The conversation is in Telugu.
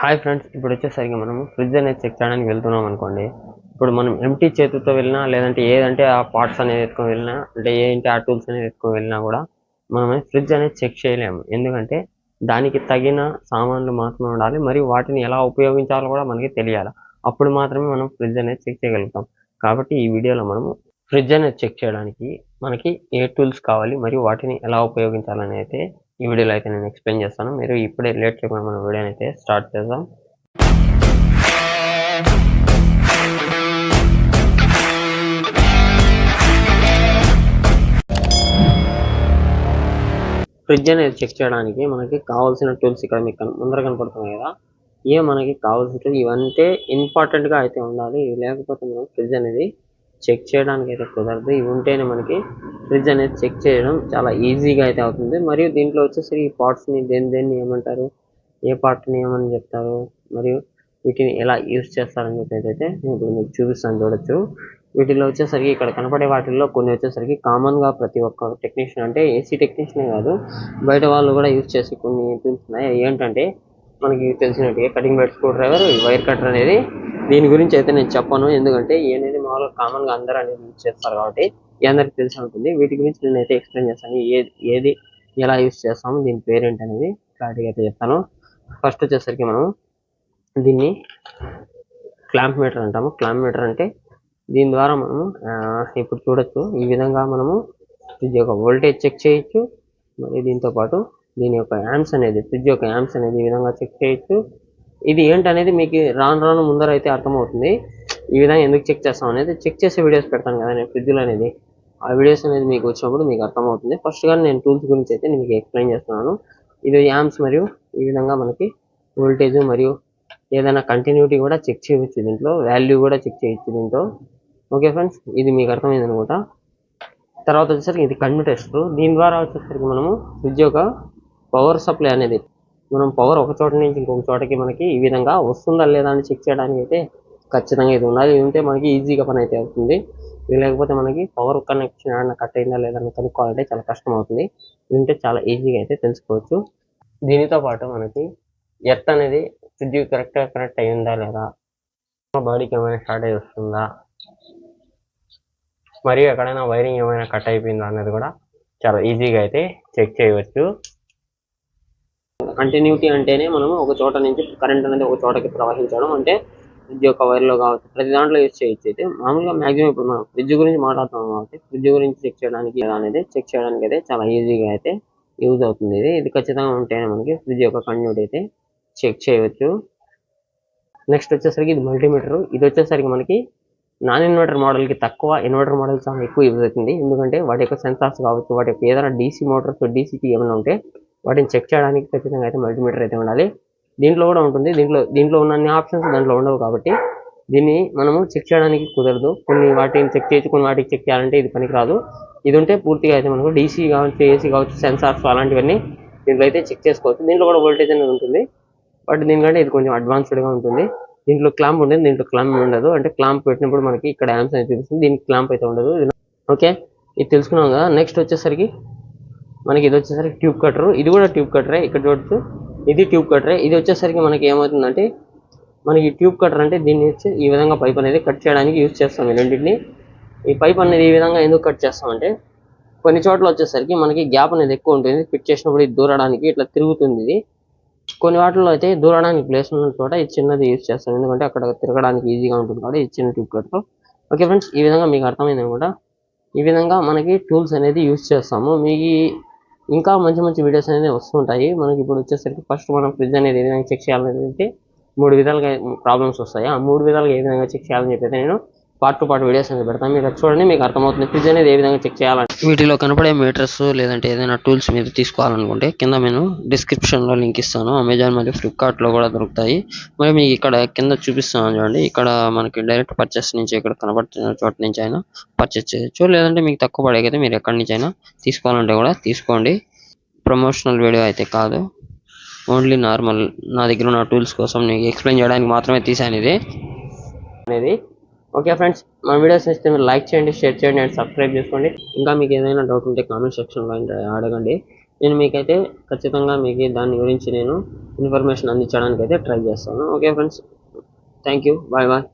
హాయ్ ఫ్రెండ్స్ ఇప్పుడు వచ్చేసరికి మనము ఫ్రిడ్జ్ అనేది చెక్ చేయడానికి వెళ్తున్నాం అనుకోండి. ఇప్పుడు మనం ఎంటీ చేతితో వెళ్ళినా లేదంటే ఏదంటే ఆ పార్ట్స్ అనేది ఎత్తుకొని వెళ్ళినా అంటే ఏంటి ఆ టూల్స్ అనేది ఎత్తుకొని వెళ్ళినా కూడా మనం ఫ్రిడ్జ్ అనేది చెక్ చేయలేము. ఎందుకంటే దానికి తగిన సామాన్లు మాత్రమే ఉండాలి మరియు వాటిని ఎలా ఉపయోగించాలో కూడా మనకి తెలియాలి. అప్పుడు మాత్రమే మనం ఫ్రిడ్జ్ అనేది చెక్ చేయగలుగుతాం. కాబట్టి ఈ వీడియోలో మనము ఫ్రిడ్జ్ అనేది చెక్ చేయడానికి మనకి ఏ టూల్స్ కావాలి మరియు వాటిని ఎలా ఉపయోగించాలని అయితే ఈ వీడియోలో అయితే నేను ఎక్స్ప్లెయిన్ చేస్తాను. మీరు ఇప్పుడే లేట్ చేయకుండా మన వీడియోని అయితే స్టార్ట్ చేద్దాం. ఫ్రిడ్జ్ అనేది చెక్ చేయడానికి మనకి కావాల్సిన టూల్స్ ఇక్కడ మీకు ముందర కనపడుతున్నాయి కదా. ఇవే మనకి కావాల్సిన టూల్స్. ఇవంటే ఇంపార్టెంట్గా గా అయితే ఉండాలి. లేకపోతే మనం ఫ్రిడ్జ్ అనేది చెక్ చేయడానికి అయితే కుదరదు. ఇవి ఉంటేనే మనకి ఫ్రిడ్జ్ అనేది చెక్ చేయడం చాలా ఈజీగా అయితే అవుతుంది. మరియు దీంట్లో వచ్చేసి ఈ పార్ట్స్ని ని దేని దేన్ని ఏమంటారు? ఏ పార్ట్ని ఏమని చెప్తారు? మరియు వీటిని ఎలా యూస్ చేస్తారని చెప్పేసి అయితే నేను ఇప్పుడు మీకు చూపిస్తాను చూడొచ్చు. వీటిలో వచ్చేసరికి ఇక్కడ కనపడే వాటిల్లో కొన్ని వచ్చేసరికి కామన్గా ప్రతి ఒక్క టెక్నీషియన్ అంటే ఏసీ టెక్నీషియనే కాదు. బయట వాళ్ళు కూడా యూజ్ చేసి కొన్ని ఉన్నాయి. ఏంటంటే మనకి తెలిసినట్టుగా cutting bed screwdriver wire cutter అనేది దీని గురించి అయితే నేను చెప్పను. ఎందుకంటే ఏనేది మామూలుగా కామన్గా అందరూ అనేది యూజ్ చేస్తారు కాబట్టి ఈ అందరికి తెలిసి ఉంటుంది. వీటి గురించి నేను అయితే ఎక్స్ప్లెయిన్ చేస్తాను. ఏది ఏది ఎలా యూజ్ చేస్తాము దీని పేరేంటి అనేది క్లారిటీగా అయితే చెప్తాను. ఫస్ట్ వచ్చేసరికి మనం దీన్ని క్లాంప్ మీటర్ అంటాము. క్లాంప్ మీటర్ అంటే దీని ద్వారా మనము ఇప్పుడు చూడొచ్చు. ఈ విధంగా మనము ఫ్రిడ్జ్ యొక్క వోల్టేజ్ చెక్ చేయొచ్చు. మరియు దీంతో పాటు దీని యొక్క యాంప్స్ అనేది ఫ్రిడ్జ్ యొక్క యాంప్స్ అనేది ఈ విధంగా చెక్ చేయొచ్చు. ఇది ఏంటనేది మీకు రాను రాను ముందర అయితే అర్థమవుతుంది. ఈ విధంగా ఎందుకు చెక్ చేస్తాం అనేది చెక్ చేసే వీడియోస్ పెడతాను కదా నేను ఫ్రిడ్జ్లో అనేది. ఆ వీడియోస్ అనేది మీకు వచ్చినప్పుడు మీకు అర్థమవుతుంది. ఫస్ట్గా నేను టూల్స్ గురించి అయితే మీకు ఎక్స్ప్లెయిన్ చేస్తున్నాను. ఇది యాంప్స్ మరియు ఈ విధంగా మనకి వోల్టేజ్ మరియు ఏదైనా కంటిన్యూటీ కూడా చెక్ చేయవచ్చు దీంట్లో వాల్యూ కూడా చెక్ చేయొచ్చు దీంతో ఓకే ఫ్రెండ్స్ ఇది మీకు అర్థమైంది అనుకుంటా. తర్వాత వచ్చేసరికి ఇది కన్వర్టెస్టర్ దీని ద్వారా వచ్చేసరికి మనము ఫ్రిడ్జ్ యొక్క పవర్ సప్లై అనేది మనం పవర్ ఒక చోట నుంచి ఇంకొక చోటకి మనకి ఈ విధంగా వస్తుందా లేదా అని చెక్ చేయడానికి అయితే ఖచ్చితంగా ఇది ఉండాలి. ఇది ఉంటే మనకి ఈజీగా పని అయితే అవుతుంది. ఇది లేకపోతే మనకి పవర్ కనెక్షన్ ఏమైనా కట్ అయిందా లేదా అని కనుక్కోవాలంటే చాలా కష్టం అవుతుంది. ఇది ఉంటే చాలా ఈజీగా అయితే తెలుసుకోవచ్చు. దీనితో పాటు మనకి ఎర్త్ అనేది ఫ్రిడ్జ్ కరెక్ట్గా కనెక్ట్ అయ్యిందా లేదా? బాడీకి ఏమైనా షార్టేజ్ వస్తుందా? మరియు ఎక్కడైనా వైరింగ్ ఏమైనా కట్ అయిపోయిందా అనేది కూడా చాలా ఈజీగా అయితే చెక్ చేయవచ్చు. కంటిన్యూటీ అంటేనే మనం ఒక చోట నుంచి కరెంట్ అనేది ఒక చోటకి ప్రవహించడం అంటే ఫ్రిడ్జ్ యొక్క వైర్లో కావచ్చు. ప్రతి దాంట్లో యూజ్ చేయొచ్చు అయితే మామూలుగా మాక్సిమం ఇప్పుడు మనం ఫ్రిడ్జ్ గురించి మాట్లాడుతున్నాం కాబట్టి ఫ్రిడ్జ్ గురించి చెక్ చేయడానికి అనేది చెక్ చేయడానికి అయితే చాలా ఈజీగా అయితే యూజ్ అవుతుంది ఇది. ఇది ఖచ్చితంగా ఉంటేనే మనకి ఫ్రిడ్జ్ యొక్క కంటిన్యూటీ అయితే చెక్ చేయవచ్చు. నెక్స్ట్ వచ్చేసరికి ఇది మల్టీమీటర్ ఇది వచ్చేసరికి మనకి నాన్ ఇన్వర్టర్ మోడల్కి తక్కువ ఇన్వర్టర్ మోడల్ చాలా ఎక్కువ యూజ్ అవుతుంది. ఎందుకంటే వాటి యొక్క సెన్సార్స్ కావచ్చు వాటి యొక్క ఏదైనా డీసీ మోటార్స్ డీసీపీ ఏమైనా ఉంటే వాటిని చెక్ చేయడానికి ఖచ్చితంగా అయితే మల్టీమీటర్ అయితే ఉండాలి. దీంట్లో కూడా ఉంటుంది. దీంట్లో దీంట్లో ఉన్న అన్ని ఆప్షన్స్ దాంట్లో ఉండవు కాబట్టి దీన్ని మనము చెక్ చేయడానికి కుదరదు. కొన్ని వాటిని చెక్ చేయొచ్చు కొన్ని వాటికి చెక్ చేయాలంటే ఇది పనికిరాదు. ఇది ఉంటే పూర్తిగా అయితే మనకు డీసీ కావచ్చు ఏసీ కావచ్చు సెన్సార్స్ అలాంటివన్నీ దీంట్లో అయితే చెక్ చేసుకోవచ్చు. దీంట్లో కూడా వోల్టేజ్ అనేది ఉంటుంది. బట్ దీనికంటే ఇది కొంచెం అడ్వాన్స్డ్గా ఉంటుంది. దీంట్లో క్లాంప్ ఉంటుంది దీంట్లో క్లాంప్ ఉండదు. అంటే క్లాంప్ పెట్టినప్పుడు మనకి ఇక్కడ యాంప్స్ అనేది చూపిస్తుంది దీనికి క్లాంప్ అయితే ఉండదు. ఓకే ఇది తెలుసుకున్నాం కదా. నెక్స్ట్ వచ్చేసరికి మనకి ఇది వచ్చేసరికి ట్యూబ్ కట్టరు ఇది కూడా ట్యూబ్ కట్టరే ఇక్కడ చూడచ్చు. ఇది ట్యూబ్ కట్టరే ఇది వచ్చేసరికి మనకి ఏమవుతుందంటే మనకి ట్యూబ్ కట్టర్ అంటే దీన్ని వచ్చి ఈ విధంగా పైప్ అనేది కట్ చేయడానికి యూజ్ చేస్తాం ఈ రెండింటిని. ఈ పైప్ అనేది ఈ విధంగా ఎందుకు కట్ చేస్తామంటే కొన్ని చోట్ల వచ్చేసరికి మనకి గ్యాప్ అనేది ఎక్కువ ఉంటుంది. ఫిట్ చేసినప్పుడు ఇది దూరడానికి ఇట్లా తిరుగుతుంది ఇది. కొన్ని వాటిల్లో అయితే దూరడానికి ప్లేస్ ఉన్న చోట ఇది చిన్నది యూజ్ చేస్తాం. ఎందుకంటే అక్కడ తిరగడానికి ఈజీగా ఉంటుంది కాబట్టి ఇది చిన్న ట్యూబ్ కట్టర్ ఓకే ఫ్రెండ్స్ ఈ విధంగా మీకు అర్థమైంది కూడా ఈ విధంగా మనకి టూల్స్ అనేది యూజ్ చేస్తాము. మీకు ఇంకా మంచి మంచి వీడియోస్ అనేది వస్తుంటాయి. మనకి ఇప్పుడు వచ్చేసరికి ఫస్ట్ మనం ఫ్రిడ్జ్ అనేది ఏ విధంగా చెక్ చేయాలనేది అంటే మూడు విధాలుగా ప్రాబ్లమ్స్ వస్తాయి. ఆ మూడు విధాలుగా ఏ విధంగా చెక్ చేయాలని చెప్పి నేను పార్ట్ టు పార్ట్ వీడియోస్ అనేది పెడతాను మీరు చూడండి మీకు అర్థమవుతుంది. ఫ్రిడ్జ్ అనేది ఏ విధంగా చెక్ చేయాలని. వీటిలో కనపడే మీటర్స్ లేదంటే ఏదైనా టూల్స్ మీరు తీసుకోవాలనుకుంటే కింద నేను డిస్క్రిప్షన్లో లింక్ ఇస్తాను. అమెజాన్ మరియు ఫ్లిప్కార్ట్లో కూడా దొరుకుతాయి. మరి మీకు ఇక్కడ కింద చూపిస్తాను చూడండి. ఇక్కడ మనకి డైరెక్ట్ పర్చేస్ నుంచి ఇక్కడ కనబడుతున్న చోట నుంచి అయినా పర్చేస్ చేయొచ్చు. లేదంటే మీకు తక్కువ పడేకైతే మీరు ఎక్కడి నుంచి అయినా తీసుకోవాలంటే కూడా తీసుకోండి. ప్రమోషనల్ వీడియో అయితే కాదు. ఓన్లీ నార్మల్ నా దగ్గర ఉన్న టూల్స్ కోసం నీకు ఎక్స్ప్లెయిన్ చేయడానికి మాత్రమే తీసాను ఇది. అనేది ఓకే ఫ్రెండ్స్ మా వీడియోస్ నచ్చితే మీరు లైక్ చేయండి షేర్ చేయండి అండ్ సబ్స్క్రైబ్ చేసుకోండి. ఇంకా మీకు ఏదైనా డౌట్ ఉంటే కామెంట్ సెక్షన్లో అడగండి. నేను మీకైతే ఖచ్చితంగా మీకు దాని గురించి నేను ఇన్ఫర్మేషన్ అందించడానికి అయితే ట్రై చేస్తాను. Okay friends thank you bye bye